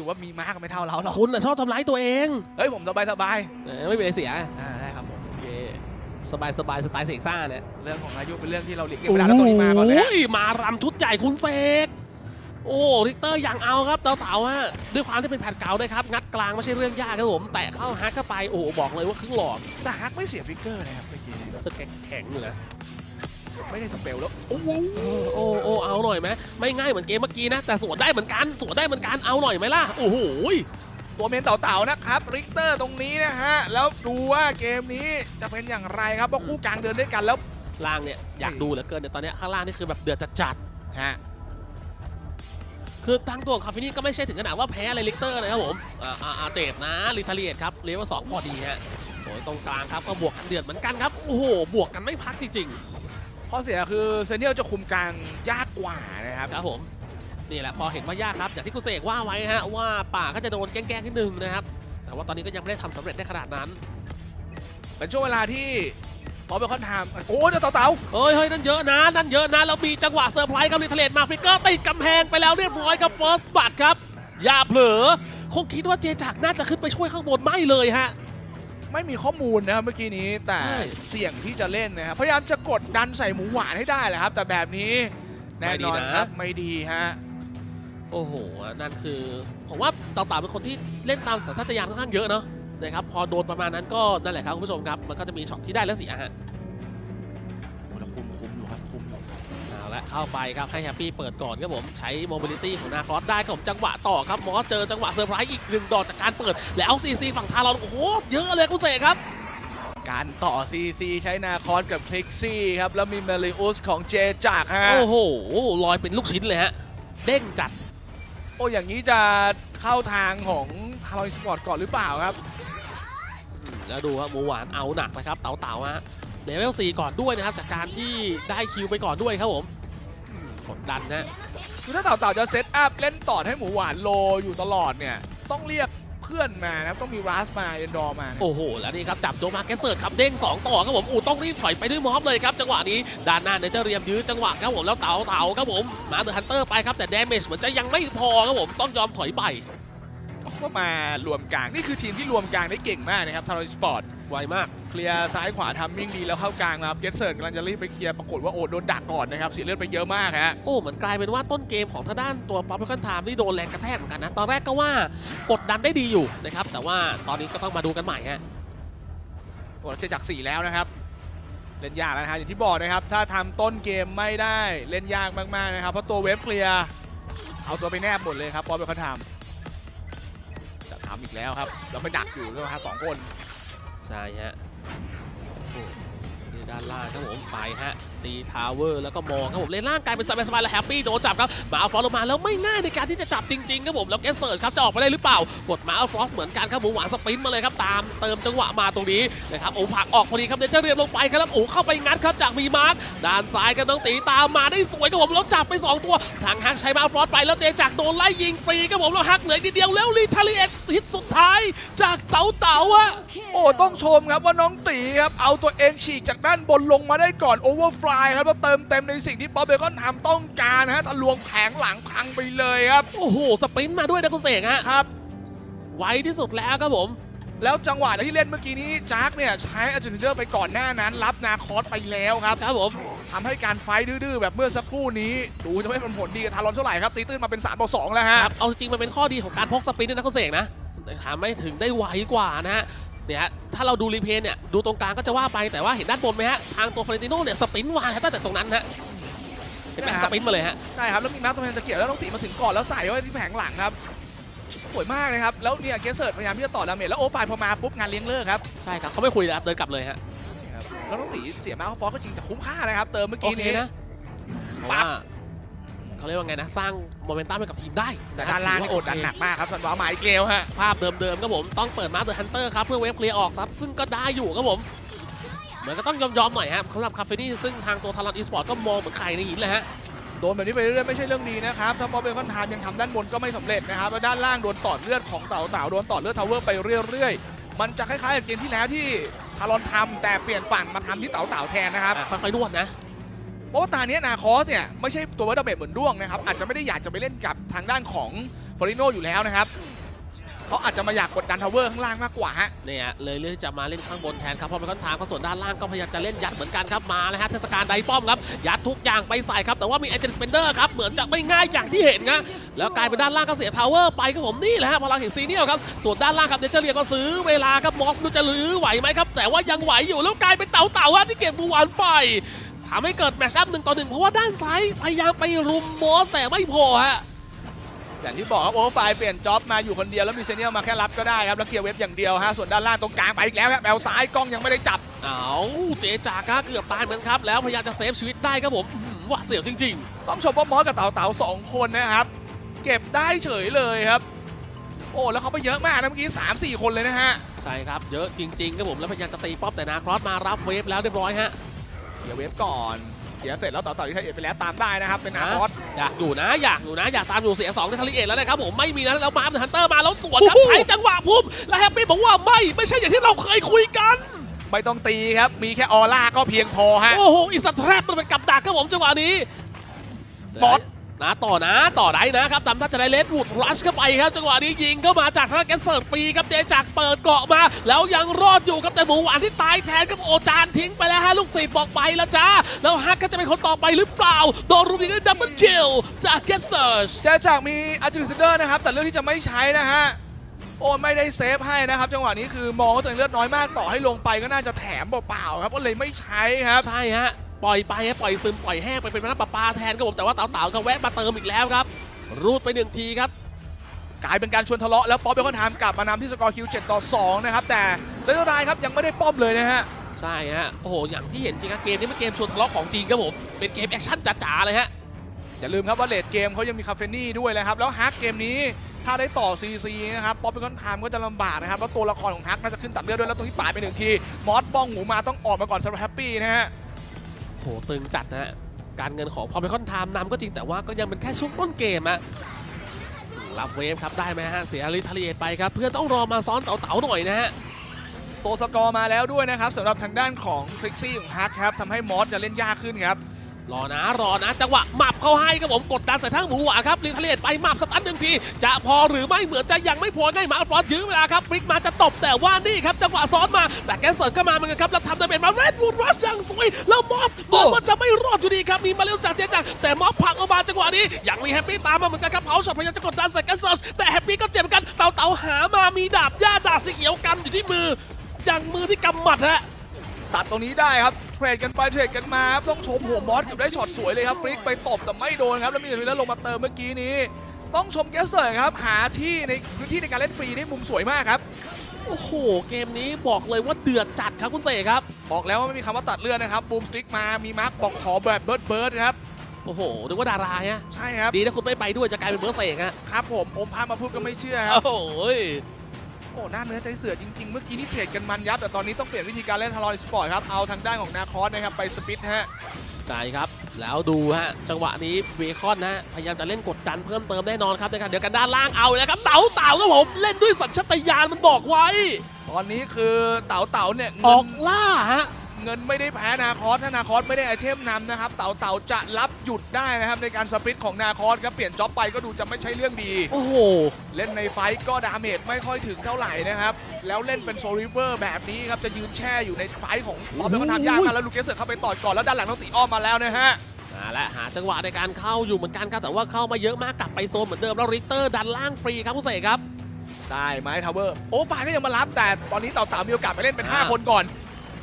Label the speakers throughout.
Speaker 1: อยู่ว่ามีมากไม่เท่าเราหรอก
Speaker 2: คุณน่ะชอบทำร้ายตัวเอง
Speaker 1: เฮ้ยผมสบายสบาย
Speaker 2: เออไม่มีอะไรเสีย
Speaker 1: อ่าได้ครับผม
Speaker 2: โอเคสบายสบายสไตล์เสกซ่าเนี่ย
Speaker 1: เรื่องของอายุเป็นเรื่องที่เราหลีกเลี่ยงไม่ได้แล้วตัวนี้มาก่อนเลยฮะ
Speaker 2: โอ้ยมารำชุดใหญ่คุณเสกโอ้ริกเตอร์อย่างเอาครับเต่าเต่าฮะด้วยความที่เป็นแผ่นเก่าด้วยครับ งัดกลางไม่ใช่เรื่องยากครับผม แตะเข้าฮักเข้าไปโอ้โหบอกเลยว่าครึ่งหลอด
Speaker 1: แต่ฮักไม่เสียฟิกเกอร์นะครับเมื่อกี้
Speaker 2: แข็งแข็งอยู่นะ
Speaker 1: ไม่ได้สเปลแล้วโอ้โห
Speaker 2: โอ้โอ้เอาหน่อยไหมไม่ง่ายเหมือนเกมเมื่อกี้นะ แต่สวนได้เหมือนกันสวนได้เหมือนกันเอาหน่อยไหมล่ะโอ้โห
Speaker 1: ตัวเมนเต่าๆนะครับริกเตอร์ตรงนี้นะฮะแล้วดูว่าเกมนี้จะเป็นอย่างไรครับเพราะคู่กลางเดินด้วยกันแล้ว
Speaker 2: ล่างเนี่ยอยากดูเหลือเกินเนี่ยตอนเนี้ยข้างล่างนี่คือแบบเดือดจัด
Speaker 1: ฮะ
Speaker 2: ๆคือทางตัวของคาฟินี่ก็ไม่ใช่ถึงขนาดว่าแพ้อะไรลิกเตอร์นะครับผมอ่าอ่าอ่าเจ็บนะลิทาเลียตครับเลเวลสองพอดีฮะโอ้ยตรงกลางครับก็บวกกันเดือดเหมือนกันครับโอ้โหบวกกันไม่พักจริง
Speaker 1: ข้อเสียคือเซเนียลจะคุมกลางยากกว่านะครับ
Speaker 2: ๆครับผม นี่แหละพอเห็นว่ายากครับอย่างที่คุณเสกว่าไว้ฮะว่าป่าก็จะโดนแกล้งๆนิดนึงนะครับ แต่ว่าตอนนี้ก็ยังไม่ได้ทำสำเร็จได้ขนาดนั้น
Speaker 1: เป็นช่วงเวลาที่พอเบคอนไทม์โอ้ยเดี๋ยวเต่า
Speaker 2: เฮ้ยเฮ้ยนั่นเยอะนะนั่นเยอะนะแล้วมีจังหวะเซอร์ไพรส์กับลิทเลตมาฟริกเกอร์ติดกำแพงไปแล้วเรียบร้อยกับเฟิร์สบัตครับ อย่าเผลอคงคิดว่าเจจักรน่าจะขึ้นไปช่วยข้างบนไม่เลยฮะ
Speaker 1: ๆ ไม่มีข้อมูลนะครับเมื่อกี้นี้แต่
Speaker 2: ใช่
Speaker 1: เสี่ยงที่จะเล่นนะครับพยายามจะกดดันใส่หมูหวานให้ได้แหละครับ แต่แบบนี้แน่นอนครับไม่ดีฮะ
Speaker 2: โอ้โห นั่นคือ ผมว่าเต่าๆเป็นคนที่เล่นตามสัญชาตญาณค่อนข้างเยอะเนาะนะครับพอโดนประมาณนั้นก็นั่นแหละครับคุณผู้ชมครับ มันก็จะมีช็อตที่ได้และเสียฮะ เอาละเข้าไปครับให้แฮปปี้เปิดก่อนครับผมใช้โมบิลิตี้ของนาครอสได้ครับผมจังหวะต่อครับมอสเจอจังหวะเซอร์ไพรส์อีกหนึ่งดอกจากการเปิดแล้วซีซีฝั่งทารอนโอ้โหเยอะเลยคุณเสกครับ
Speaker 1: การต่อ CC ใช้นาคอสกับคลิกซี่ครับ แล้วมีเมลิอุสของเจจากฮะ
Speaker 2: โอ้โห ลอยเป็นลูกชิ้นเลยฮะ เด้งจัด
Speaker 1: โอ้อย่างนี้จะเข้าทางของทารอยสปอร์ตก่อนหรือเปล่าครับ
Speaker 2: แล้วดูครับหมูหวานเอาหนักนะครับ เต๋าเต๋าฮะเลเวล4ก่อนด้วยนะครับ จากการที่ได้คิวไปก่อนด้วยครับผมอืม กดดันนะ
Speaker 1: คือถ้าเต่าๆจะเซตอัพเล่นต่อให้หมูหวานโลอยู่ตลอดเนี่ย ต้องเรียกเพื่อนมานะครับต้องมีรัสมาเอนดอร์มานะ
Speaker 2: โอ้โห แล้วนี่ครับ จับโดมาแกสเซิร์ตครับเด้ง 2 ต่อครับผมอูต้องรีบถอยไปด้วยมอบเลยครับ จังหวะนี้ด้านหน้าเนเจอร์เรียมยื้อจังหวะครับผมแล้วเต๋าเต๋าครับผมมาเดอะฮันเตอร์ไปครับแต่ดาเมจเหมือนจะยังไม่พอครับผมต้องยอมถอยไป
Speaker 1: ก็มารวมกลาง นี่คือทีมที่รวมกลางได้เก่งมากนะครับทารอยสปอร์ต
Speaker 2: ไวมาก
Speaker 1: เคลียร์ซ้ายขวาทำมิ่งดีแล้วเข้ากลางนะครับเกตเซิร์กำลังจะรีบไปเคลียร์ปรากฏว่าโอ้โดนดักก่อนนะครับเสียเลือดไปเยอะมากฮะ
Speaker 2: โอ้เหมือนกลายเป็นว่าต้นเกมของทางด้านตัวป๊อปเปอร์ไทม์นี่โดนแรงกระแทกเหมือนกันนะ ตอนแรกก็ว่ากดดันได้ดีอยู่นะครับแต่ว่าตอนนี้ก็ต้องมาดูกันใหม่ฮะ
Speaker 1: ตัวเจจากสี่แล้วนะครับเล่นยากแล้วนะฮะอย่างที่บอกนะครับถ้าทำต้นเกมไม่ได้เล่นยากมากๆนะครับเพราะตัวเวฟเคลียร์เอาตัวไปแนบหมดเลยครับบอลเป็นคนทำจะทำ อีกแล้วครับแล้วไปดักอยู่ด้วยครับสองคน
Speaker 2: ใช่ฮะโอ้นี่ด้านล่างครับผมไปฮะ ตีทาวเวอร์แล้วก็มองครับผมเลนล่างกายเป็นสบายๆแล้วแฮปปี้โดนจับครับมาเอาฟอสลงมาแล้วไม่ง่ายในการที่จะจับจริงๆครับผมแล้วแกสเซิร์ตครับจะออกไปได้หรือเปล่ากดมาเอาฟอสเหมือนกันครับหมูหวานสปินมาเลยครับตามเติมจังหวะมาตรงนี้นะครับโอ้ผักออกพอดีครับเดนเจอร์เรียมลงไปครับโอ้เข้าไปงัดครับจากมีมาร์คด้านซ้ายกันน้องตีตามมาได้สวยครับผมแล้วจับไปสองตัวทางฮักใช้มาเอาฟอสไปแล้วเจจากโดนไล่ยิงฟรีครับผมแล้วฮักเหลือนิดเดียวแล้วรีทาลีเอตฮิตสุดท้ายจากเต๋าเต๋าอะ
Speaker 1: โอ้ต้องชมครับว่าน้องตีครับเอาตัวเองฉีกจากด้านบนลงมาได้ก่อนโอเวอร์ฟลายครับแล้วเติมเต็มในสิ่งที่ป๊อปเบคอนทำต้องการนะฮะทะลวงแผงหลังพังไปเลยครับ
Speaker 2: โอ้โห สปรินต์มาด้วยนะคุณเสกฮะ
Speaker 1: ครับ
Speaker 2: ไวที่สุดแล้วครับผม
Speaker 1: แล้วจังหวะที่เล่นเมื่อกี้นี้จาร์กเนี่ยใช้อัจฉริยะไปก่อนหน้านั้น รับนาคอสไปแล้วครับ
Speaker 2: ครับผม
Speaker 1: ทำให้การไฟท์ดื้อๆแบบเมื่อสักครู่นี้ ดูจะไม่เป็นผลดีกับทารอนเท่าไหร่ครับ ตีตื้นมาเป็น3ต่อ2แล้วฮะ
Speaker 2: ครับเอาจริงๆมันเป็นข้อดีของการพกสปรินต์ด้วยนะคุณเสกนะทำให้ถึงได้ไวกว่านะฮะ เนี่ยฮะถ้าเราดูรีเพลย์เนี่ยดูตรงกลางก็จะว่าไปแต่ว่าเห็นด้านบนไหมฮะทางตัวฟลอเรนติโน่เนี่ยสปรินต์วางตั้งแต่ตรงนั้นฮะเห็นไหมสปรินต์มาเลยฮะ
Speaker 1: ใช่ครับแล้วมีมาร์คตัวแทนตะเกียบแล้วน้องตีมาถึงก่อนแล้วใส่ไว้ที่แผงหลังครับสวยมากนะครับแล้วเนี่ยเกสเซิร์ตพยายามที่จะต่อดาเมจแล้วโอไฟล์พอมาปุ๊บงานเลี้ยงเลิกครับ
Speaker 2: ใช่ครับเขาไม่คุยแล้วครับเดินกลับเลยฮะ
Speaker 1: ครับแล้วน้องตีเสียมาร์คฟอสก็จริงแต่คุ้มค่านะครับเติมเมื่อ
Speaker 2: โอ
Speaker 1: กี้
Speaker 2: เค
Speaker 1: นี้
Speaker 2: นะเพราะว่า เขาเรียกว่าไงนะ สร้างโมเมนตัมให้กับทีมได้
Speaker 1: แต่ด้านล่างนี่
Speaker 2: ถื
Speaker 1: ก
Speaker 2: อ
Speaker 1: ด
Speaker 2: ว่
Speaker 1: ดัน
Speaker 2: โอเค
Speaker 1: หนักมากครับสันวามาอีกแล้วฮะ
Speaker 2: ภาพเดิมๆครับผมต้องเปิดมาเดอะฮันเตอร์ครับเพื่อเวฟเคลียร์ออกครับซึ่งก็ได้อยู่ครับผมเหมือนก็ต้องยอมๆหน่อยครับสำหรับคาเฟนี่ซึ่งทางตัวทารอนอีสปอร์ตก็มองเหมือนใครในหินเลยฮะ
Speaker 1: โดนแบบนี้ไปเรื่อยๆไม่ใช่เรื่องดีนะครับถ้าป๊อปเบคอนทามยังทำด้านบนก็ไม่สำเร็จนะครับแล้วด้านล่างโดนต่อเลือดของเต่าเต่าโดนต่อเลือดทาวเวอร์ไปเรื่อยๆ มันจะคล้ายๆกับเกมที่แล้วที่ทารอนทำแต่เปลี่ยนฝั่งมาทำที่เต่าเต่าแทนนะครับ
Speaker 2: อะค่อยๆนวดนะ
Speaker 1: เพราะว่าตาเนี้ยนาคอสเนี่ยไม่ใช่ตัววัตเตอร์เบดเหมือนด้วงนะครับอาจจะไม่ได้อยากจะไปเล่นกับทางด้านของฟอริโนอยู่แล้วนะครับเขาอาจจะมาอยากกดดันทาวเวอร์ข้างล่างมากกว่าฮะ
Speaker 2: เนี่ยเลยเลือกจะมาเล่นข้างบนแทนครับเพราะมันค่อนทางเพราส่วนด้านล่างก็พยายามจะเล่นยัดเหมือนกันครับมาแล้วฮะเทศกาลไดป้อมครับยัดทุกอย่างไปใส่ครับแต่ว่ามีไอเจนสเปนเดอร์ครับเหมือนจะไม่ง่ายอย่างที่เห็นนะแล้วกลายเป็นด้านล่างก็เสียทาวเวอร์ไปครับผมนี่แหละฮะพลังแห่งซีเนียลครับส่วนด้านล่างครับเดนเจอเรียก็ซื้อเวลาครับมอสดูจะลื้อไหวไหมครับแต่ว่ายังไหวอยู่แล้วกลายเป็นเต่าเต่าฮะที่เก็บบูวานไป ทำให้เกิดแมชอัพหนึ่งต่อหนึ่งเพราะว่าด้านซ้ายพยายามไปรุมมอสแต่ไม่พอฮะ
Speaker 1: อย่างที่บอกครับโอเวอร์ไฟล์เปลี่ยนจ็อบมาอยู่คนเดียวแล้วมีเซเนียลมาแค่รับก็ได้ครับแล้วเคลียร์เว็บอย่างเดียวฮะส่วนด้านล่างตรงกลางไปอีกแล้วครับแบลซ้ายกล้องยังไม่ได้จับ
Speaker 2: เอาเจจาก็เกือบตายเหมือนครับ แล้วพยายามจะเซฟชีวิตได้ครับผมอื้อหือหวาดเสียวจริง
Speaker 1: ต้องชมว่ามอสกับเต๋าเต๋าสองคนนะครับ เก็บได้เฉยเลยครับโอ้แล้วเขาไปเยอะมากนะเมื่อกี้สามสี่คนเลยนะฮะ
Speaker 2: ๆใช่ครับเยอะจริงๆครับผมแล้วพยายามจะตีป๊อปแต่นาครอสมารับเวฟแล้วเรียบร้อยฮะ
Speaker 1: เดี๋ยวเว็บก่อน เสียเสร็จแล้วต่อต่อที่ไทยเอ็ดไปแล้วตามได้นะครับ เป็นอาร์คอส
Speaker 2: อยากอยู่นะอยากอยู่นะอยากตามอยู่เสียสองในทะเลเอ็ดแล้วนะครับผมไม่มีนะแล้วมาฮันเตอร์มาแล้วสวนครับ
Speaker 1: โอ้โห
Speaker 2: ใช้จังหวะพุ่มแล้วแฮปปี้บอกว่าไม่ไม่ใช่อย่างที่เราเคยคุยกัน
Speaker 1: ไม่ต้องตีครับ มีแค่ออร่าก็เพียงพอฮะ
Speaker 2: โอ้โหอิสระแทรกมันเป็นกับดักครับผมจังหวะนี้
Speaker 1: บอส
Speaker 2: นะต่อนะต่อได้นะครับตามท่าจะได้เลดวูดรัชเข้าไปครับจังหวะนี้ยิงเข้ามาจากทางแกนเซิร์ฟฟรีครับเจจากเปิดเกาะมา แล้วยังรอดอยู่ครับแต่หมูหวานที่ตายแทนครับโอจานทิ้งไปแล้วฮะลูกศิษย์บอกไปแล้วจ้าแล้วฮักก็จะเป็นคนต่อไปหรือเปล่าโดนรูบินได้ดับเบิลคิลจากแกนเซิร์ช
Speaker 1: เจอจากมีอาร์จิลิสเดอร์นะครับแต่เลือกที่จะไม่ใช้นะฮะโอ้ไม่ได้เซฟให้นะครับ จังหวะนี้คือมองว่าตัวเองเลือดน้อยมากต่อให้ลงไปก็น่าจะแถมเปล่าๆครับก็เลยไม่ใช้ครับ
Speaker 2: ใช่ฮะ ปล่อยไปฮะปล่อยซึมปล่อยแห้งไปเป็นน้ำประปาแทนครับผมแต่ว่าเต่าๆก็แวะมาเติมอีกแล้วครับ รูดไปหนึ่งทีครับ
Speaker 1: กลายเป็นการชวนทะเลาะแล้วป๊อปเบคอนไทม์กลับมานำที่สกอร์คิว7ต่อ2นะครับแต่เซนเตอร์ไดครับยังไม่ได้ป้อมเลยนะฮะ
Speaker 2: ใช่ฮะโอ้โหอย่างที่เห็นจริงครับเกมนี้เป็นเกมชวนทะเลาะของจริงครับผมเป็นเกมแอคชั่นจ๋าๆเลยฮะ
Speaker 1: อย่าลืมครับว่าเลดเกมเขายังมีคาเฟนี่ด้วยนะครับแล้วฮักเกมนี้ถ้าได้ต่อ CC นะครับป๊อปเบคอนไทม์ก็จะลำบากนะครับแล้วตัวละครของฮักน่าจะขึ้นตัดเลือดด้วยแล้วตรงที่ปาดไปหนึ่งทีมอสบ้องหมูมาต้องออกมาก่อนสำหรับแฮปปี้นะฮะ
Speaker 2: โหตึงจัดนะฮะการเงินของพอเป็นคอนไทม์นำก็จริงแต่ว่าก็ยังเป็นแค่ช่วงต้นเกมอะรับเวฟครับได้ไหมฮะเสียลิทาเลียไปครับเพื่อนต้องรอมาซ้อนเต๋าๆหน่อยนะฮะ
Speaker 1: โตสกอร์มาแล้วด้วยนะครับสำหรับทางด้านของคลิกซี่ของฮักครับทำให้มอสจะเล่นยากขึ้นครับ
Speaker 2: รอนะรอนะจังหวะหมับเข้าให้ครับผมกดดันใส่ทั้งหมูหวานครับลิทาเลียไปหมับสตันหนึ่งที จะพอหรือไม่เหมือนจะยังไม่พอง่ายมาฟรอนต์ยื้อเวลาครับฟลิกมาจะตบแต่ว่านี่ครับจังหวะซ้อนมาแต่แกสเซิร์ก็มาเหมือนกันครับแล้วทำดาเมจมาเรดวูดรัชอย่างสวยแล้วมอสบอกว่าจะไม่รอดอยู่ดีครับมีมาเร็วจากเจจังแต่มอสผลักออกมาจังหวะนี้ยังมีแฮปปี้ตามมาเหมือนกันครับเผาช็อตพยายามจะกดดันใส่แกสเซิร์แต่แฮปปี้ก็เจ็บเหมือนกันเต่าเต่าหามามีดาบย่าดาบสีเขียวกำอยู่ที่มือยังมือที่กำหมัดฮะ
Speaker 1: ตัดตรงนี้ได้ครับเทรดกันไปเทรดกันมาครับต้องชมหัวมอสเก็บได้ช็อตสวยเลยครับฟลิกไปตบแต่ไม่โดนครับแล้วมีเดวิลเลอร์ลงมาเติมเมื่อกี้นี้ ต้องชมแกสเซอร์ครับหาที่ในพื้นที่ในการเล่นฟรีได้มุมสวยมากครับ
Speaker 2: โอ้โห เกมนี้บอกเลยว่าเดือดจัดครับคุณเสกครับ
Speaker 1: บอกแล้วว่าไม่มีคำว่าตัดเลือดนะครับบูมสติ๊กมามีมาร์คบอกขอแบบเบิร์ดเบิร์ดนะครับ
Speaker 2: โอ้โหนึกว่าดาราฮะ
Speaker 1: ใช่ครับ
Speaker 2: ดีนะคุณไม่ไปด้วยจะกลายเป็นเบอร์เสกฮะ
Speaker 1: ครับผมอมพามาพูดก็ไม่เชื่อครับ
Speaker 2: โอ้โห
Speaker 1: โอ้หน้าเนื้อใจเสือจริง ๆ เมื่อกี้นี่เทรดกันมันยับ แต่ตอนนี้ต้องเปลี่ยนวิธีการเล่นทารอนสปอร์ตครับ เอาทางด้านของนาคอสนะครับไปสปิดฮะ
Speaker 2: ใช่ครับ แล้วดูฮะ จังหวะนี้เบคอนนะฮะพยายามจะเล่นกดดันเพิ่มเติมแน่นอนครับในการเดี๋ยวกันด้านล่างเอาเลยครับเต๋าเต่าครับผมเล่นด้วยสัญชาตญาณมันบอกไว้
Speaker 1: ตอนนี้คือเต๋าเต๋าเนี่ย
Speaker 2: อ
Speaker 1: เงิ
Speaker 2: อนกล่าฮะ
Speaker 1: เงินไม่ได้แพ้นาคอสถ้านาคอสไม่ได้ไอเทมนำนะครับ เต่าเต่าจะรับหยุดได้นะครับในการสปริตของนาคอสครับเปลี่ยนจ็อบไปก็ดูจะไม่ใช่เรื่องดี
Speaker 2: โอ้โห
Speaker 1: เล่นในไฟท์ก็ดาเมจไม่ค่อยถึงเท่าไหร่นะครับ แล้วเล่นเป็นโซลิเวอร์แบบนี้ครับ จะยืนแช่อยู่ในไฟท์ของบอลเป็นคนทำยากมากแล้วลูกเกสเซอร์เข้าไปต่อก่อนแล้วด้านหลังต้องตีอ้อมมาแล้วนะฮะ
Speaker 2: มาและหาจังหวะในการเข้าอยู่เหมือนกันครับแต่ว่าเข้ามาเยอะมากกลับไปโซนเหมือนเดิมแล้วริกเตอร์ดันล่างฟรีครับคุณเสกครับ
Speaker 1: ได้ไหมทาวเวอร์โอ้ฝ่ายก็ยังมารับแต่ตอนนี้เต่าเต่ามีโอกาสไปเล่นเป็น
Speaker 2: อ่า
Speaker 1: 5คนก่อน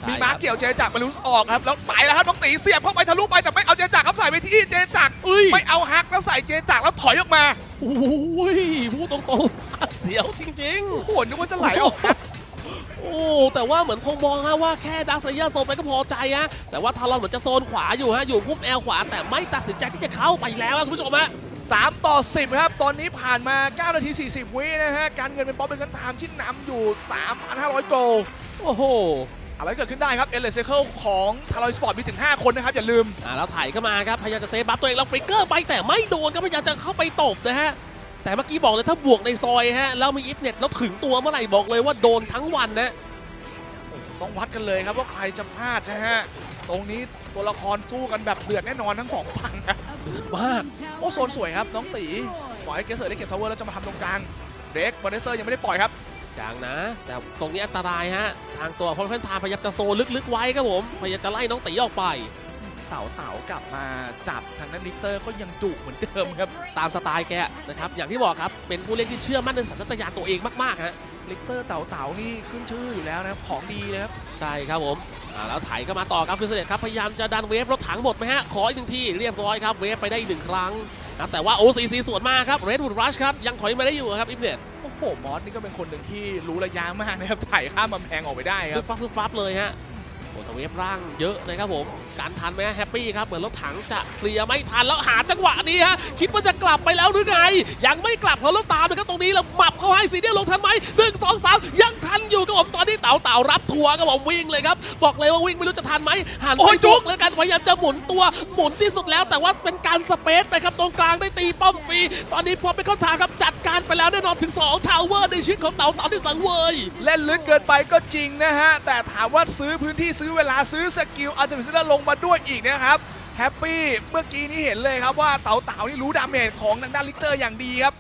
Speaker 1: มีมาร์คเกี่ยวเจจักรมารุสออกครับ แล้วไปแล้วครับน้องตีเสียบเข้าไปทะลุไปแต่ไม่เอาเจจักรครับใส่ไปที่เจจักร
Speaker 2: เอ้ย
Speaker 1: ไม่เอาฮักแล้วใส่เจจักรแล้วถอยออกมา
Speaker 2: โอ้ยพูดตรงๆเสียวจริงๆ
Speaker 1: โอ้โหนึกว่าจะไหลออกฮัก
Speaker 2: โอ้แต่ว่าเหมือนคงมองฮะว่าแค่ดักไซเยอร์โซนไปก็พอใจฮะแต่ว่าทารอนเหมือนจะโซนขวาอยู่ฮะอยู่พุ่มแอลขวาแต่ไม่ตัดสินใจที่จะเข้าไปแล้วอะคุณผู้ชมฮะ
Speaker 1: 3ต่อ 10 ครับ ตอนนี้ผ่านมา 9 นาที 40 วินะฮะ การเงินเป็นป๊อปเป็นกันตามที่นำอยู่ 3,500 โกล
Speaker 2: โอ้โห
Speaker 1: อะไรเกิดขึ้นได้ครับ เอเลเซเคิลของทารอยสปอร์ตมีถึง 5 คนนะครับ อย่าลืม
Speaker 2: อ่าแล้วไถ่ายเข้ามาครับ พยายามจะเซฟบัฟตัวเองแล้วฟลิกเกอร์ไปแต่ไม่โดนก็พยายามจะเข้าไปตบนะฮะ แต่เมื่อกี้บอกเลยถ้าบวกในซอยฮะ แล้วมีอิฟเน็ตแล้วถึงตัวเมื่อไหร่บอกเลยว่าโดนทั้งวันนะ
Speaker 1: ต้องวัดกันเลยครับว่าใครจะพลาดนะฮะ ตรงนี้ตัวละครสู้กันแบบเดือดแน่นอนทั้งสองฝั่งนะ
Speaker 2: มาก
Speaker 1: โอ้โซนสวยครับน้องตีปล่อยให้เกสเซอร์ได้เก็บทาวเวอร์แล้วจะมาทำตรงกลางเดรกบอลเนสเตอร์ยังไม่ได้ปล่อยครับ
Speaker 2: อย่างนะ แต่ตรงนี้อันตรายฮะ ทางตัวพอลเพนทามพยายามจะโซนลึกๆไว้ครับผม พยายามจะไล่น้องตีออกไป
Speaker 1: เต่าเต่ากลับมาจับทางด้านลิกเตอร์ก็ยังดุเหมือนเดิมครับ
Speaker 2: ตามสไตล์แกนะครับ อย่างที่บอกครับ เป็นผู้เล่นที่เชื่อมั่นในสัญชาตญาณตัวเองมากๆฮะ
Speaker 1: ลิกเตอร์เต่าเต่านี่ขึ้นชื่ออยู่แล้วนะครับของดีเลยครับ
Speaker 2: ใช่ครับผมอ่าแล้วไถก็มาต่อครับฟิสเซตครับ พยายามจะดันเวฟรถถังหมดไหมฮะ ขออีกหนึ่งทีเรียบร้อยครับ เวฟไปได้อีกหนึ่งครั้งนะแต่ว่า OCC สวนมาครับเรด w ูดรัชครับยังถอยมาได้อยู่ครับอิฟเน็ต
Speaker 1: โอ้โหมอสนี่ก็เป็นคนหนึ่งที่รู้ระยะมากนะครับถ่ายข้ามกำแพงออกไปได้ครั
Speaker 2: บฟับฟึบฟับเลยฮะ อ้แต่เวฟร่างเยอะนะครับผมการทันไหมฮะแฮปปี้ครับเหมือนรถถังจะเคลียร์ไม่ทันแล้วหาจังหวะนี้ฮะคิดว่าจะกลับไปแล้วหรือไง ยังไม่กลับเขาแล้วตามนะครับตรงนี้แล้วหมับเขาให้ซีเดียลลงทันไหมหนึ่งสองสามยังทันอยู่ครับผมตอนนี้เต่าเต่ารับทัวร์ครับผมวิ่งเลยครับ บอกเลยว่าวิ่งไม่รู้จะทันไหมหัน
Speaker 1: โอ้
Speaker 2: ไป
Speaker 1: ยจุ
Speaker 2: จุ
Speaker 1: ก
Speaker 2: กแล้วกันพยายามจะหมุนตัวหมุนที่สุดแล้ว แต่ว่าเป็นการสเปซไปครับตรงกลางได้ตีป้อมฟรีตอนนี้พอเป็นข้อทางครับจัดการไปแล้วแน่นอนถึง2ชาวเวอร์ในชีวิตของเต่าเต่าที่สังเวย
Speaker 1: เล่นลึกเกินไปก็จริงนะฮะแต่ถามว่าซื้อพื้นที่ซื้อเวลาซื้อสกิลอาจจะมีซิลลงมาด้วยอีกนะครับแฮปปี้เมื่อกี้นี้เห็นเลยครับว่าเต๋าเต๋านี่รู้ดาเมจของทางด้านลิกเตอร์อย่างดีครับ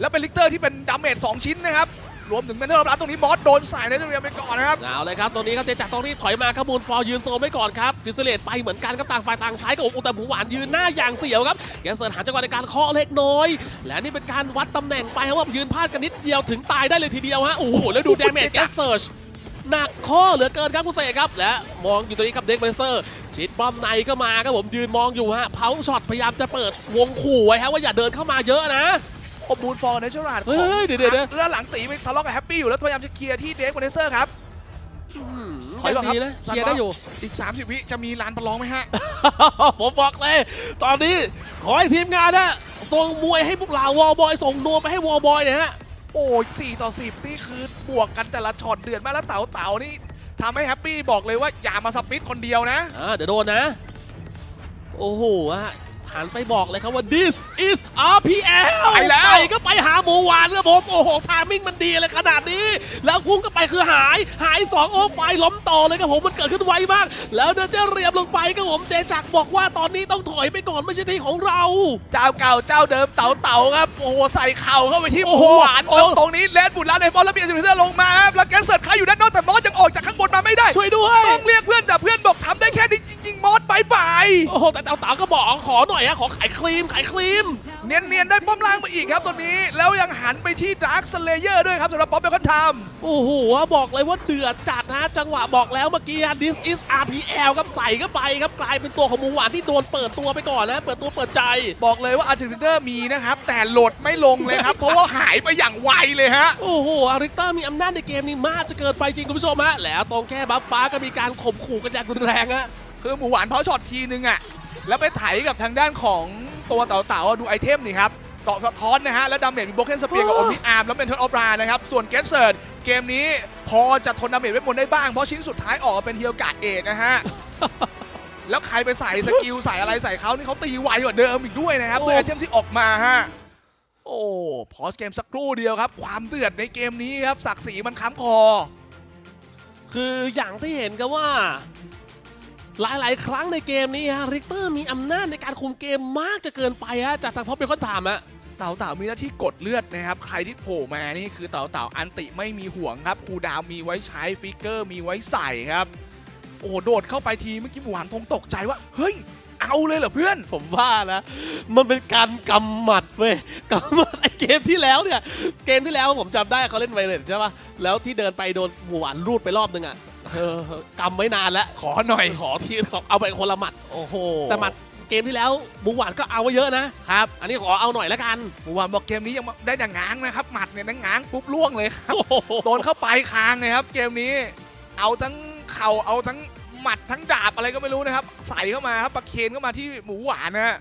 Speaker 1: แล้วเป็นลิกเตอร์ที่เป็นดาเมจ2ชิ้นนะครับรวมถึงเมนเทอร์รับตรงนี้บอสโดนใส่ในเรียมไปก่อนนะครับ
Speaker 2: เอาเลยครับตรงนี้ครับเจจักรต้องรีบถอยมาครับมูลฟอร์ยืนโซนไว้ก่อนครับฟิสเลตไปเหมือนกันครับต่างฝ่ายต่างใช้กับอุตแต่หมูหวานยืนหน้าอย่างเสียวครับแกเซิร์หาจังหวะในการเคาะเล็กน้อย และนี่เป็นการวัดตำแหน่งไปครับว่ายืนพลาดกันนิดเดียวถึงตายได้เลยทีเดียวฮะโอ้โหแล้วดูดาเมจแกเซิร์ หนักข้อเหลือเกินครับคุณเสกครับ และมองอยู่ตรงนี้ครับเด็กเบเซอร์ชิดป้อมในก็มาครับผมยืนมองอยู่ฮะเพาช็อตพยายามจะเปิดวงขู่ไว้ฮะว่าอย่าเดินเข้ามาเยอะนะ
Speaker 1: โอบูนฟอร์เนเชอรัล
Speaker 2: เฮ้ยเดี๋ยวเดี๋ยวเดี๋ยว
Speaker 1: แล้วหลังตีไปทะเลาะกับแฮปปี้อยู่แล้วพยายามจะเคลียร์ที่เดฟคอนเนเซอร์ครับ
Speaker 2: อืม
Speaker 1: ถอยก่อนครับ
Speaker 2: ดีนะเคลียร์ได้อยู่
Speaker 1: อีก 30 วิจะมีลานประลองไหมฮะ
Speaker 2: ผมบอกเลย ตอนนี้ขอให้ทีมงานนะส่งมวยให้พวกเราวอลบอยส่งนวมไปให้วอลบอยเนี่ยฮะ
Speaker 1: โอ้ย4ต่อ10นี่คือบวกกันแต่ละช็อตเดือดมากแล้วเต๋าเต๋านี่ทำให้แฮปปี้บอกเลยว่าอย่ามาสปิดคนเดียวนะ
Speaker 2: อ่าเดี๋ยวโดนนะ โอ้โหฮะ หันไปบอกเลยครับว่า this is RPL
Speaker 1: ไปแล้ว
Speaker 2: ไปก็ไปหาหมูหวานครับผม โอ้โหทามิ่งมันดีเลยขนาดนี้ แล้วพุ่งก็ไปคือหายหายสองโอ้ไฟล้มต่อเลยครับผมมันเกิดขึ้นไวมาก แล้วเดินจะเรียบลงไปครับผมเจจักรบอกว่าตอนนี้ต้องถอยไปก่อนไม่ใช่ที่ของเรา
Speaker 1: เจ้าเก่าเจ้าเดิมเต๋าเต๋าครับ โอ้โหใส่เข่าเข้าไปที่
Speaker 2: โอ้
Speaker 1: ห
Speaker 2: โห
Speaker 1: มูหวาน
Speaker 2: โอ้
Speaker 1: แล้วตรงนี้เลนบุญแล้วในบอลแล้วเบียร์ซิเซอร์ลงมาครับแล้วแกนเสิร์ตขาอยู่ด้านนอกแต่มอสยังออกจากข้างบนมาไม่ได้
Speaker 2: ช่วยด้วย
Speaker 1: ต้องเรียกเพื่อนแต่เพื่อนบอกทำได้แค่นี้จริงๆ มอสบายบาย
Speaker 2: โอ้โหแต่เต่าเต่าก็บอกขอหน่อยฮะขอขายครีมขายครีม
Speaker 1: เนียนๆได้ป้อมล่างมาอีกครับตัวนี้ แล้วยังหันไปที่ดาร์คสเลเยอร์ด้วยครับสำหรับป๊อปเบคอนทำ
Speaker 2: โอ้โหบอกเลยว่าเดือดจัดนะจังหวะบอกแล้วเมื่อกี้ฮะ this is RPL ครับใส่เข้าไปครับกลายเป็นตัวของหมูหวานที่โดนเปิดตัวไปก่อนนะเปิดตัวเปิดใจ
Speaker 1: บอกเลยว่าอาร์เจนติเนอร์มีนะครับ แต่โหลดไม่ลงเลยครับ เพราะว่าหายไปอย่างไวเลยฮะ
Speaker 2: โอ้โหอาริกเตอร์มีอำนาจในเกมนี้มากจะเกินไปจริงคุณผู้ชมฮะแล้วตรงแค่บัฟฟ้าก็มีการข่มขู่กันอย่างรุนแรงฮะ
Speaker 1: คือหมูหวานเผาช็อตทีนึงอะ แล้วไปไถกับทางด้านของตัวเต่าๆดูไอเทมนี่ครับเกาะสะท้อนนะฮะ แล้วดาเมจมีโบเคนสเปียร์กับ
Speaker 2: โอ้
Speaker 1: โอมิอาร์มแล้วเป็นเทอร์ออฟรานะครับ ส่วนเกสเซิร์ดเกมนี้พอจะทนดาเมจไว้บนได้บ้าง เพราะชิ้นสุดท้ายออกมาเป็นเฮียกาเอกนะฮะ แล้วใครไปใส่สกิลใส่อะไรใส่เขานี่เขาตีไวกว่าเดิมอีกด้วยนะครับด้วยไอเทมที่ออกมาฮะโอ้พอสเกมสักครู่เดียวครับ ความเดือดในเกมนี้ครับศักดิ์ศรีมันค้ำคอ
Speaker 2: คืออย่างที่เห็นกันว่า หลายๆ ครั้งในเกมนี้ฮะริกเตอร์มีอำนาจในการคุมเกมมากจะเกินไปฮะจากทางพ่อเป็นคนถามฮะ
Speaker 1: เต่าเต่ามีหน้าที่กดเลือดนะครับ ใครที่โผล่มานี่คือเต่าเต่าอันติไม่มีห่วงครับคูลดาวน์มีไว้ใช้ฟิกเกอร์มีไว้ใส่ครับ โอ้โหโดดเข้าไปทีเมื่อกี้หวานทงตกใจว่า เฮ้ย เอาเลยเหรอเพื่อน
Speaker 2: ผมว่านะ มันเป็นการกำหมัดเว้ยกำหมัดไอเกมที่แล้วเนี่ย เกมที่แล้วผมจำได้เขาเล่นไวเลนใช่ปะแล้วที่เดินไปโดนหมูหวานรูดไปรอบนึงอะ เออกำไว้นานแล้ว
Speaker 1: ขอหน่อย
Speaker 2: ขอทีขอเอาไปคนละหมัด
Speaker 1: โอ้โห
Speaker 2: แต่หมัดเกมที่แล้วหมูหวานก็เอาไว้เยอะนะ
Speaker 1: ครับ
Speaker 2: อันนี้ขอเอาหน่อยละกัน
Speaker 1: หวานบอกเกมนี้ยังได้แต่ง้างนะครับ หมัดเนี่ยนะง้างปุ๊บล่วงเลยครับ
Speaker 2: โอ้โห
Speaker 1: โดนเข้าไปคางเลยครับ เกมนี้ เอาทั้งเข่าเอาทั้งหมัดทั้งดาบอะไรก็ไม่รู้นะครับ ใส่เข้ามาครับประเคนเข้ามาที่หมูหวานนะฮะ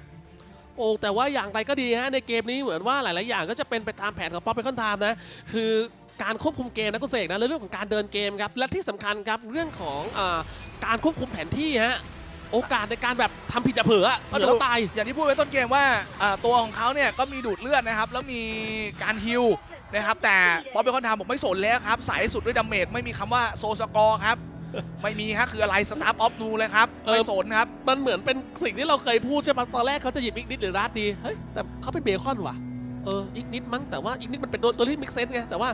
Speaker 2: โอ้แต่ว่าอย่างไรก็ดีฮะในเกมนี้เหมือนว่าหลาย ๆ อย่างก็จะเป็นไปตามแผนของป๊อปเป็นคอนไทม์นะ คือ การควบคุมเกมนะกุเสกนะและเรื่องของการเดินเกมครับและที่สำคัญครับเรื่องของอาการควบคุมแผนที่ฮะโอกาสในการแบบทำผิดจะเผลออะเผลอแล้วตาย
Speaker 1: อย่างที่พูดไว้ต้นเกมว่าอ่าตัวของเขาเนี่ยก็มีดูดเลือดนะครับ แล้วมีการฮิลนะครับ แต่ป๊อปเบคอนทามบอกไม่สนแล้วครับสายสุดด้วยดาเมจไม่มีคำว่าโซสกอร์ครับไม่มีฮะคืออะไรสตาร์ออฟนูเลยครับ
Speaker 2: เออ
Speaker 1: ไม่สนครับ
Speaker 2: มันเหมือนเป็นสิ่งที่เราเคยพูดใช่ปะตอนแรกเขาจะหยิบอีกนิดหรือรัดดีเฮ้ยแต่เขาเป็นเบคอนว่ะเอออีกนิดมั้งแต่ว่าอีกนิดมันเป็นตัวตัวที่มิกเซนไงแต่ว่า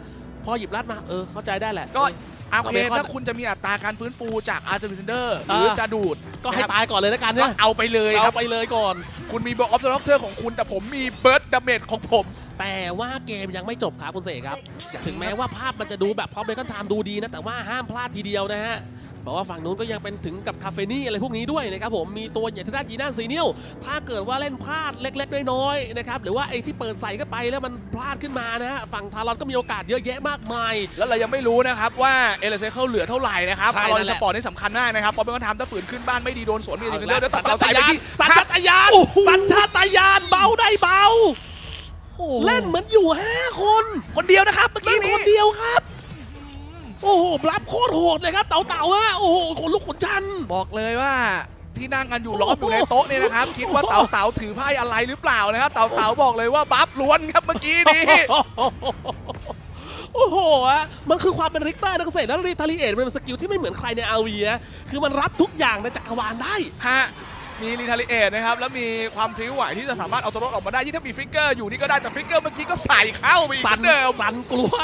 Speaker 2: พอหยิบรัดมา เออ เข้าใจได้แหละ
Speaker 1: ก็
Speaker 2: เออ
Speaker 1: เอาโอเค
Speaker 2: เราไม่ค่อย
Speaker 1: ถ้าคุณจะมีอัตราการฟื้นฟูจากอาร์เจนตินเดอร์ห
Speaker 2: อ่า
Speaker 1: รือจะดูด
Speaker 2: ก็ให้
Speaker 1: นะครับ
Speaker 2: ตายก่อนเลยแล้วกัน
Speaker 1: ก็
Speaker 2: เนี่ย
Speaker 1: เอาไปเลยค
Speaker 2: เอา
Speaker 1: รับ
Speaker 2: ไปเลยก่อน
Speaker 1: คุณมีเบอร์ออฟเดอะล็อกเตอร์ของคุณ แต่ผมมีเบิร์ดดาเมจของผม
Speaker 2: แต่ว่าเกมยังไม่จบครับคุณเสกครับ ถึงแม้ว่าภาพมันจะดูแบบพอเบคอนไทม์ดูดีนะ แต่ว่าห้ามพลาดทีเดียวนะฮะ บอกว่าฝั่งนู้นก็ยังเป็นถึงกับคาเฟนี่อะไรพวกนี้ด้วยนะครับผมมีตัวอย่างที่ด้านจีน่าซีเนียลถ้าเกิดว่าเล่นพลาดเล็ก ๆ น้อยๆนะครับหรือว่าไอ้ที่เปิดใส่เข้าไปแล้วมันพลาดขึ้นมานะฮะฝั่งทารอนก็มีโอกาสเยอะแยะมากมาย
Speaker 1: แล้วเรายังไม่รู้นะครับว่าเอเลเซเคิลเหลือเท่าไหร่นะครับ
Speaker 2: ใช่
Speaker 1: คาร์ลอน
Speaker 2: นั่นแห
Speaker 1: ส
Speaker 2: ละ
Speaker 1: ปอร์ตนี่สำคัญมากนะครับเพราะเป็นคนทำถ้าฝืนขึ้นบ้านไม่ดีโดนสวนมี
Speaker 2: เอา
Speaker 1: ดี
Speaker 2: ละ
Speaker 1: เแล้ว
Speaker 2: สั
Speaker 1: ตั
Speaker 2: ญ
Speaker 1: ด
Speaker 2: ชา
Speaker 1: เอา
Speaker 2: ต
Speaker 1: สายไป
Speaker 2: ญาณ
Speaker 1: ที่
Speaker 2: สัญชาตญาณ
Speaker 1: โอ้โห
Speaker 2: สัญชาตญาณเบาได้เบา เล่นเหมือนอยู่ 5 คน
Speaker 1: คนเดียวนะครับเมื่อ
Speaker 2: เล่
Speaker 1: กี้
Speaker 2: น
Speaker 1: นี้
Speaker 2: คนเดียวครับ โอ้โหรับโคตรโหดเลยครับเต่าเต่าๆฮะโอ้โหขนลุกขนชัน
Speaker 1: บอกเลยว่าที่นั่งกันอยู่ล้อมอยู่ในโต๊ะเนี่ยนะครับ คิดว่าเต่าเต่าถือไพ่อะไรหรือเปล่านะครับ เต่าเต่าบอกเลยว่าบัฟล้วนครับเมื่อกี้นี้
Speaker 2: โอ้โหอะมันคือความเป็นริกเตอร์นักเกษตรแล้วรีทาลีเอทมันเป็นสกิลที่ไม่เหมือนใครในอาวีคือมันรับทุกอย่างในจักรวาลได้
Speaker 1: ฮะ มีรีทาลิเอทนะครับแล้วมีความพลิ้วไหวที่จะสามารถเอาตัวรถออกมาได้ยิ่งถ้ามีฟิกเกอร์อยู่นี่ก็ได้แต่ฟิกเกอร์เมื่อกี้ก็ใส่เข้าไปอีกเห
Speaker 2: สั
Speaker 1: มือนเดิม
Speaker 2: สันกลัว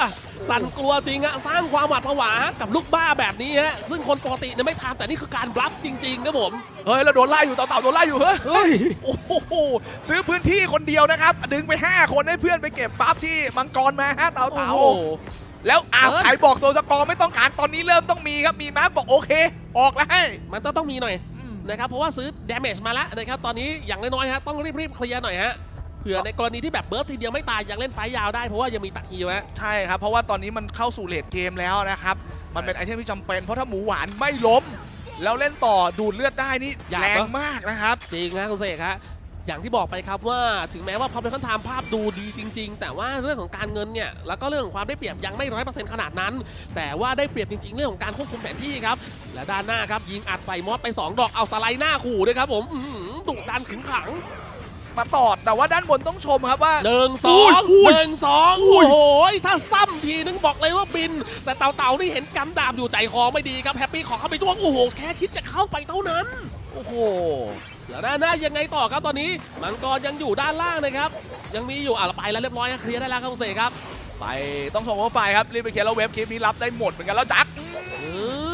Speaker 2: สันกลัวจริงอะสร้างความหวาดผวากับลูกบ้าแบบนี้ฮะซึ่งคนปกติเนี่ยไม่ทำแต่นี่คือการบลัฟจริงๆครับผม
Speaker 1: เฮ้ยแล้วโดนไล่อยู่เต่าเต่าโดนไล่อยู่เฮ้ย
Speaker 2: เฮ้ย
Speaker 1: โอ้โหซื้อพื้นที่คนเดียวนะครับ ดึงไป 5 คนให้เพื่อนไปเก็บปั๊บที่มังกรมาฮะเต่าเต่า
Speaker 2: โอ้โห
Speaker 1: แล้วอ้าว
Speaker 2: เออ
Speaker 1: ใครบอกโซลสกอร์ไม่ต้องการตอนนี้เริ่มต้องมีครับมีมาบอกโอเค ออกแล้วให้
Speaker 2: มันต้องต้องมีหน่อย
Speaker 1: อืม
Speaker 2: นะครับเพราะว่าซื้อ damage มาแล้วนะครับตอนนี้อย่างน้อยๆฮะต้องรีบๆเคลียร์หน่อยฮะเผื่อในกรณีที่แบบเบิร์ดทีเดียวไม่ตายยังเล่นไฟต์ยาวได้เพราะว่ายังมีตักฮีวฮะ
Speaker 1: ใช่ครับ เพราะว่าตอนนี้มันเข้าสู่เลดเกมแล้วนะครับ มันเป็นไอเทมที่จำเป็น เพราะถ้าหมูหวานไม่ล้ม แล้วเล่นต่อดูดเลือดได้นี่
Speaker 2: อยาก
Speaker 1: แรง
Speaker 2: ปะ
Speaker 1: มากนะครับ
Speaker 2: จริงฮะคุณเสกฮะ อย่างที่บอกไปครับว่าถึงแม้ว่าพอเป็นขั้นทามภาพดูดีจริง ๆ แต่ว่าเรื่องของการเงินเนี่ยแล้วก็เรื่องของความได้เปรียบยังไม่ร้อยเปอร์เซ็นต์ขนาดนั้น แต่ว่าได้เปรียบจริง ๆ เรื่องของการควบคุมแผนที่ครับและด้านหน้าครับยิงอัดใส่มอสไปสองดอกเอาสไลด์หน้าขู่ด้วยครับผมอื้อหือดุดันขึงขัง
Speaker 1: มาตอดแต่ว่าด้านบนต้องชมครับว่า
Speaker 2: หนึ่งส
Speaker 1: อุ้
Speaker 2: อยง
Speaker 1: อุ้ย
Speaker 2: หนึ่งสอง
Speaker 1: อุ้
Speaker 2: โอ้
Speaker 1: ย
Speaker 2: โหถ้าซ้ำทีนึงบอกเลยว่าบิน แต่เต่าเต่านี่เห็นกำดาบอยู่ใจคอไม่ดีครับแฮปปี้ขอเข้าไปจ้วงโอ้โหแค่คิดจะเข้าไปเท่านั้น
Speaker 1: โอ้โห
Speaker 2: แล้วด้านหน้ายังไงต่อครับตอนนี้มังกรยังอยู่ด้านล่างนะครับ ยังมีอยู่อะเราไปแล้วเรียบร้อยครับเคลียร์ได้แล้วครับคุณเสกครับ
Speaker 1: ไปต้องชมว่าไฟครับรีบไปเคลียร์แล้วเว็บคลิปนี้รับได้หมดเหมือนกันแล้วจัก
Speaker 2: อื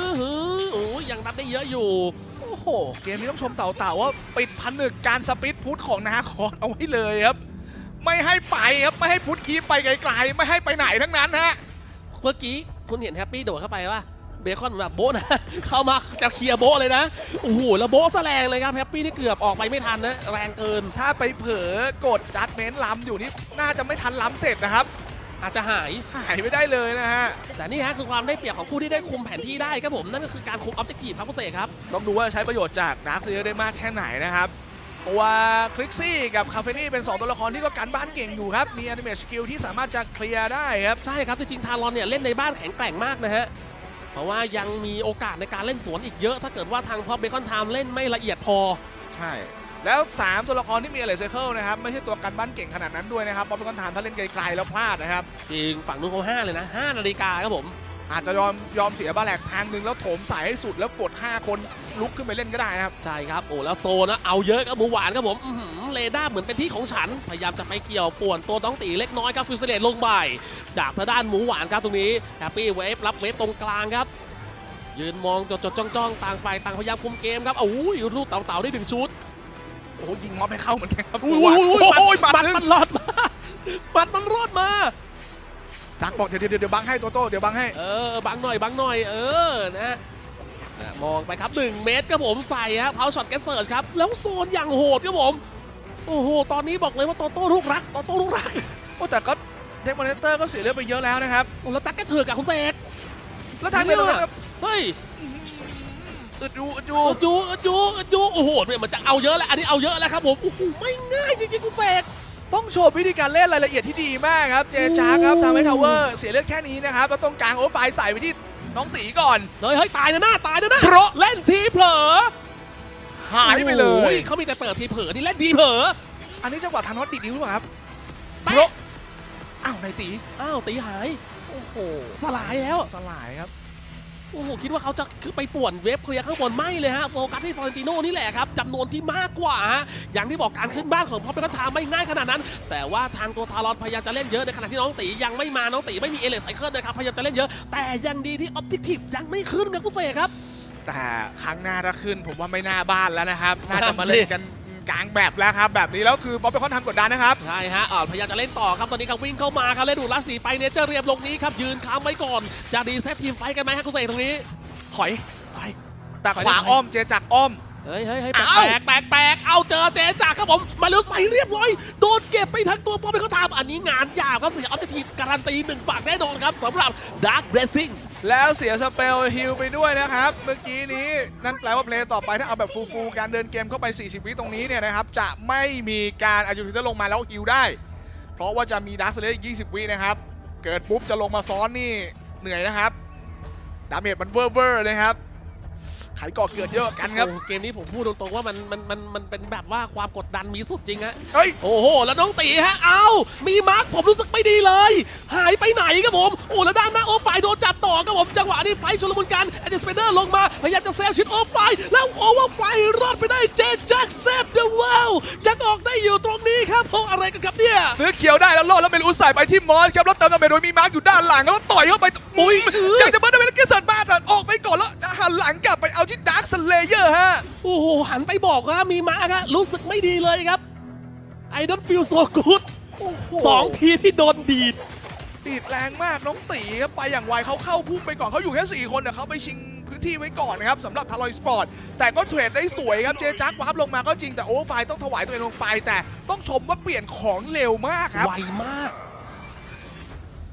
Speaker 2: อหือโอ้ยยังรับได้เยอะอยู่
Speaker 1: โอ้โหเกมนี้ต้องชมเต่าเต่าว่าปิดผนึกการสปิดพุทของนาคอนเอาไว้เลยครับ ไม่ให้ไปครับไม่ให้พุทคีปไปไกลๆไม่ให้ไปไหนทั้งนั้นฮะ
Speaker 2: เมื่อกี้คุณเห็นแฮปปี้โดดเข้าไปป่ะ เบคอนแบบโบ๊ะนะ เข้ามาจะเคลียร์โบ๊ะเลยนะ โอ้โห แล้วโบ๊ะซะแรงเลยครับแฮปปี้นี่เกือบออกไปไม่ทันนะ แรงเกิน
Speaker 1: ถ้าไปเผลอกดจัดเมนต์ล้ำอยู่นี่น่าจะไม่ทันล้ำเสร็จนะครับ
Speaker 2: อาจจะหาย
Speaker 1: หายไม่ได้เลยนะฮะ
Speaker 2: แต่นี่ฮะคือความได้เปรียบของผู้ที่ได้คุมแผนที่ได้ครับผม นั่นก็คือการคุมออบเจกตีฟครับคุณเสกครับ
Speaker 1: ต้องดูว่าใช้ประโยชน์จากดาร์คเซียได้มากแค่ไหนนะครับ ตัวคลิกซี่กับคาเฟนี่เป็น 2 ตัวละครที่ก็กันบ้านเก่งอยู่ครับ มีแอนิเมชสกิลที่สามารถจะเคลียร์ได้ครับ
Speaker 2: ใช่ครับ จริงๆทารอนเนี่ยเล่นในบ้านแข็งแกร่งมากนะฮะ เพราะว่ายังมีโอกาสในการเล่นสวนอีกเยอะ ถ้าเกิดว่าทางพอเบคอนไทม์เล่นไม่ละเอียดพอ
Speaker 1: ใช่ แล้ว 3 ตัวละครที่มีอะไรเซเคิลนะครับ ไม่ใช่ตัวกันบ้านเก่งขนาดนั้นด้วยนะครับเพราะเป็นคนทานถ้าเล่นไกลๆแล้วพลาดนะครับ
Speaker 2: จริงฝั่งนู้นเขาห้าเลยนะ5นาฬิกาครับผม
Speaker 1: อาจจะยอมยอมเสียบาแหลกทางหนึ่งแล้วโถมสายให้สุดแล้วกด 5 คนลุกขึ้นไปเล่นก็ได้นะครับ
Speaker 2: ใช่ครับ โอ้แล้วโซนะเอาเยอะครับหมูหวานครับผมอื้อหือเรดาร์เหมือนเป็นที่ของฉัน พยายามจะไปเกี่ยวป่วนตัวต้องตีเล็กน้อยครับฟิวเซเลตลงไปจากทางด้านหมูหวานครับตรงนี้แฮปปี้เวฟรับเวฟตรงกลางครับ ยืนมองจดจดจ้องจ้องๆต่างฝ่ายต่างพยายามคุมเกมครับโอ้ยลูกเต่าเต่าๆได้หนึ่งชุด
Speaker 1: โอ้โหยิงม็อบให้เข้าเหมือนกันครับ
Speaker 2: โอ้
Speaker 1: โอ้
Speaker 2: ย
Speaker 1: โห
Speaker 2: ปั
Speaker 1: บั
Speaker 2: ด
Speaker 1: ตร
Speaker 2: มันรอดมาปัดมันรอดมา
Speaker 1: จักบอกเดี๋ยวเดี๋ยวเดี๋ยวบังให้โตโต้เดี๋ยวบังให้
Speaker 2: เออบังหน่อยบังหน่อยเออนะนะมองไปครับ 1 เมตรครับผมใส่ฮะเพาช็อตแกสเซิร์ชครับ แล้วโซนอย่างโหดครับผม โอ้โห ตอนนี้บอกเลยว่าโตโต้ลูกรักโตโต้ลูกรัก
Speaker 1: โอ้แต่ก็เทคมอนเตอร์ก็เสียเลือดไปเยอะแล้วนะครับ
Speaker 2: โอ้แล้วจักแกเถือกกับคุณเสก
Speaker 1: แล้วทางเดียวกันครับ
Speaker 2: เฮ้ย
Speaker 1: อึดดูอึดดู
Speaker 2: อึดยูอึดยูอึดยูโอ้โหเนี่ยมันจะเอาเยอะแล้วอันนี้เอาเยอะแล้วครับผมโอ้โหไม่ง่ายจริงๆคุณเสก
Speaker 1: ต้องโชว์วิธีการเล่นรายละเอียดที่ดีมากครับ เจจาร์ครับทำให้ทาวเวอร์เสียเลือดแค่นี้นะครับแล้วตรงกลางโอ้ไฟใส่ไปที่น้องตีก่อน
Speaker 2: เฮ้ยเฮ้ยตายนะหน้าตายนะหน้า
Speaker 1: เพราะ
Speaker 2: เล่นทีเผลอ
Speaker 1: หายไปเล
Speaker 2: โอ้
Speaker 1: ย
Speaker 2: เขามีแต่เปิดทีเผลอนี่เล่นทีเผลอ
Speaker 1: อันนี้จังหวะทานอตดิดนิ้วหรือเปล่าครับ
Speaker 2: แป๊ะ
Speaker 1: เพราะอ้าวในตี
Speaker 2: อ้าวตีหาย
Speaker 1: โอ้โห
Speaker 2: สลายแล้ว
Speaker 1: สลายครับ
Speaker 2: โอ้โหคิดว่าเขาจะคือไปป่วนเวฟเคลียร์ข้างบนไม่เลยฮะโฟกัสที่ฟลอเรนติโน่นี่แหละครับจำนวนที่มากกว่าฮะอย่างที่บอกการขึ้นบ้านของพอเป็นทาไม่ง่ายขนาดนั้น แต่ว่าทางตัวทารอนพยายามจะเล่นเยอะในขณะที่น้องตียังไม่มาน้องตีไม่มีเอเลสไซเคิลนะครับพยายามจะเล่นเยอะ แต่ยังดีที่ออบเจกตีฟยังไม่ขึ้นนะกุเสกครับ
Speaker 1: แต่ครั้งหน้าถ้าขึ้นผมว่าไม่น่าบ้านแล้วนะครับ น่าจะมาเล่นกัน กลางแบบแล้วครับ แบบนี้แล้วคือบ๊อบเป็นคนทำกดดันนะครับ
Speaker 2: ใช่ฮะอ่าพยายามจะเล่นต่อครับ ตอนนี้ครับวิ่งเข้ามาครับ เล่นดูลัสหนีไปเนเจอร์เรียบลงนี้ครับ ยืนค้ำไว้ก่อน จะดีเซตทีมไฟท์กันไหมฮะกุเสกตรงนี้
Speaker 1: ถอย
Speaker 2: ไป
Speaker 1: แต่ขวาอ้อมเจจักรอ้อม
Speaker 2: เฮ้ยเฮ้ยเฮ้ยแปล
Speaker 1: เอ้า
Speaker 2: กแปลกแปลกเอาเจอเจจากครับผมมาลุสไปเรียบร้อย โดนเก็บไปทั้งตัวป้อมไปเขาทำอันนี้งานยาวครับเสียออบเจกตีฟการันตีหนึ่งฝั่งแน่นอนครับสำหรับดาร์ b เบรซิ่ง
Speaker 1: แล้วเสียสเปลฮิลไปด้วยนะครับ เมื่อกี้นี้นั่นแปลว่าเพลย์ต่อไปถ้าเอาแบบฟูลๆการเดินเกมเข้าไป 40 วิตรงนี้เนี่ยนะครับจะไม่มีการอาจูทิเตอร์ลงมาแล้วฮิลได้ เพราะว่าจะมีดักสเลย์20 วินะครับ เกิดปุ๊บจะลงมาซ้อนนี่เหนื่อยนะครับดาเมจมันเวอร์เวอร์เลยครับ ไขก่อเกิดเยอะกันครับ
Speaker 2: โอ้เกมนี้ผมพูดตรงๆว่ามันมันมันมันเป็นแบบว่าความกดดันมีสุดจริงฮะ
Speaker 1: เฮ้ย
Speaker 2: โอ้โห แล้วน้องตีฮะ เอ้า มีมาร์คผมรู้สึกไม่ดีเลย หายไปไหนครับผม โอ้แล้วด้านหน้าโอฟไฟโดนจับต่อครับผม จังหวะนี้ไฟชุลมุนกันแอนดิสเปเดอร์ลงมา พยายามจะเซลชิดโอฟไฟแล้วโอเวอร์ไฟรอดไปได้เจแจ็คเซฟเดอะเวลยังออกได้อยู่ตรงนี้ครับเพราะอะไรกันครับเนี่ย
Speaker 1: ซื้อเขียวได้แล้วรอดแล้วเป็นอุตส่าห์ไปที่มอสครับแล้วเติมดาเมจโดยมีมาร์กอยู่ด้านหลังแล้วต่อยเข้าไปอุ้ยอยากจะเบิร์ดดาเมจเกสเซิร์ตมาแต่ออกไปก่อนแล้วจะหันหลังกลับไปเอาที่ดาร์คสเลเยอร์ฮะ
Speaker 2: โอ้โห หันไปบอกว่ามีมาร์คฮะรู้สึกไม่ดีเลยครับ I don't feel so good สองทีที่โดนดีด
Speaker 1: ดีดแรงมากน้องตีครับไปอย่างไวเขาเข้าพุ่งไปก่อนเขาอยู่แค่ 4 คนแต่เขาไปชิงพื้นที่ไว้ก่อนนะครับสำหรับทารอยสปอร์ต แต่ก็เทรดได้สวยครับเจจักวาร์ปลงมาก็จริงแต่โอเวอร์ไฟต้องถวายตัวเองลงไปแต่ต้องชมว่าเปลี่ยนของเร็วมากครับ
Speaker 2: ไวมาก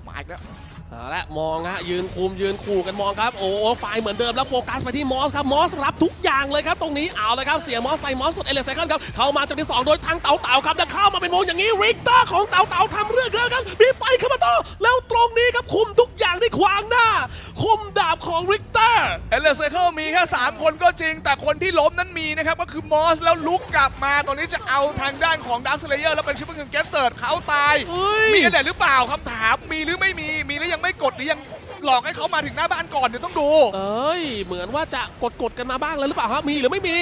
Speaker 1: มาอีกแล้ว
Speaker 2: เอาละมองฮะยืนคุมยืนขู่กันมองครับ โอ้โหไฟล์เหมือนเดิมแล้วโฟกัสไปที่มอสครับมอสรับทุกอย่างเลยครับตรงนี้เอาเลยครับเสียมอสไปมอสกดเอเลสไซเคิลครับเข้ามาจากที่สองโดยทางเต่าเต่าครับแล้วเข้ามาเป็นวงอย่างนี้ริกเตอร์ของเต่าเต่าทำเรื่องแล้วครับมีไฟเข้ามาต่อแล้วตรงนี้ครับคุมทุกอย่างที่ขวางหน้า คุมดาบของริกเตอร์
Speaker 1: เอเลสไซเคิลมีแค่3 คนก็จริง แต่คนที่ล้มนั้นมีนะครับก็คือมอสแล้วลุกกลับมาตอนนี้จะเอาทางด้านของดาร์คสเลเยอร์แล้วเป็นชิปเปอร์เงินเกสเซิร์ตเขาตาย
Speaker 2: เฮ้ย
Speaker 1: มีกันแดดหรือเปล่าคำถามมีหรือไม่มีมีแล้วยังไม่กดหรือยังหลอกให้เขามาถึงหน้าบ้านก่อนเดี๋ยวต้องดู
Speaker 2: เอ้ย เหมือนว่าจะกดกดๆกันมาบ้างแล้วหรือเปล่าครับมีหรือไม่มี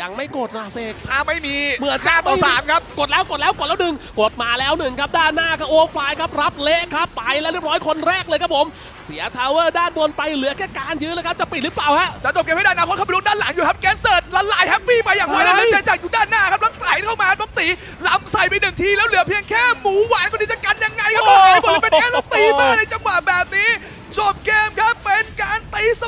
Speaker 2: ยังไม่กดนะเซก
Speaker 1: ถ้าไม่มี
Speaker 2: เหมือน
Speaker 1: จ้าต่อ
Speaker 2: ไม่
Speaker 1: สามครับ
Speaker 2: กดแล้วกดแล้วกดแล้วหนึ่งกดมาแล้วหนึ่งครับด้านหน้าครับโอไฟล์ครับรับเละครับไปแล้วเรียบร้อยคนแรกเลยครับผม เสียทาวเวอร์ด้านบนไปเหลือแค่การยืนแล้วครับจะปิดหรือเปล่าฮะ
Speaker 1: จะจบเกมให้ได้นะคนเข้าไปดูด้านหลังอยู่ครับแกนเซิร์ตละลายแฮปปี้ไปอย่างไรแล้ว
Speaker 2: เฮ้ย
Speaker 1: เจจักรอยู่ด้านหน้าครับแล้วไหลเข้ามาต้องตีลำใส่ไปหนึ่งทีแล้วเหลือเพียงแค่หมูหวานคนนี้จะกันยังไงครับบอกไอ้หมดเลยเป็นแค่แล้วตีมาในจังหวะแบบนี้จบเกมครับเป็นการตีเส